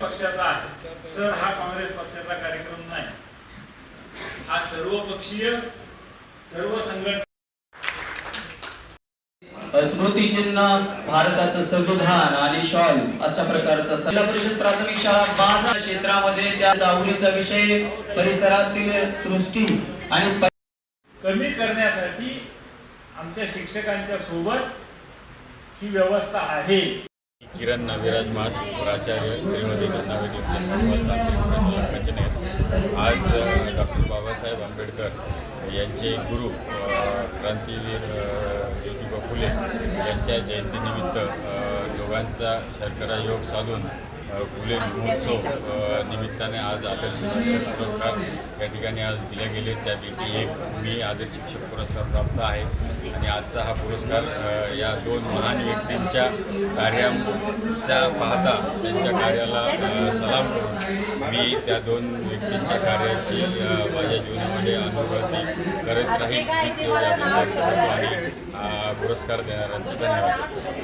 Sir हा काँग्रेस पक्षाचा कार्यक्रम नाही. हा सर्वपक्षीय सर्व संघटना स्मृतिचिन्ह भारताचं संविधान आणि शॉल अशा प्रकारचा जिल्हा परिषद प्राथमिक शाळा बाजार क्षेत्रामध्ये त्या आवडीचा विषय परिसरातील सृष्टी आणि कमी करण्यासाठी आमच्या शिक्षकांच्या सोबत ही व्यवस्था आहे. किरण नविराज माच प्राचार्य श्रीमती गंगावती तांत्रिक आज डॉक्टर बाबासाहेब आंबेडकर यांचे गुरु क्रांतीवीर ज्योतिबा फुले यांच्या जयंतीनिमित्त योगांचा दोघांचा शर्करा योग साधून फुले महोत्सव निमित्ताने आज आदर्श शिक्षक पुरस्कार या ठिकाणी आज दिले गेले. त्यापैकी एक मी आदर्श शिक्षक पुरस्कार प्राप्त आहे. आणि आजचा हा पुरस्कार या दोन महान व्यक्तींच्या कार्याचा पाहता त्यांच्या कार्याला सलाम करून मी त्या दोन व्यक्तींच्या कार्याची माझ्या जीवनामध्ये अनुभवती करत राहील पुरस्कार पुरस्कार धन्यवाद.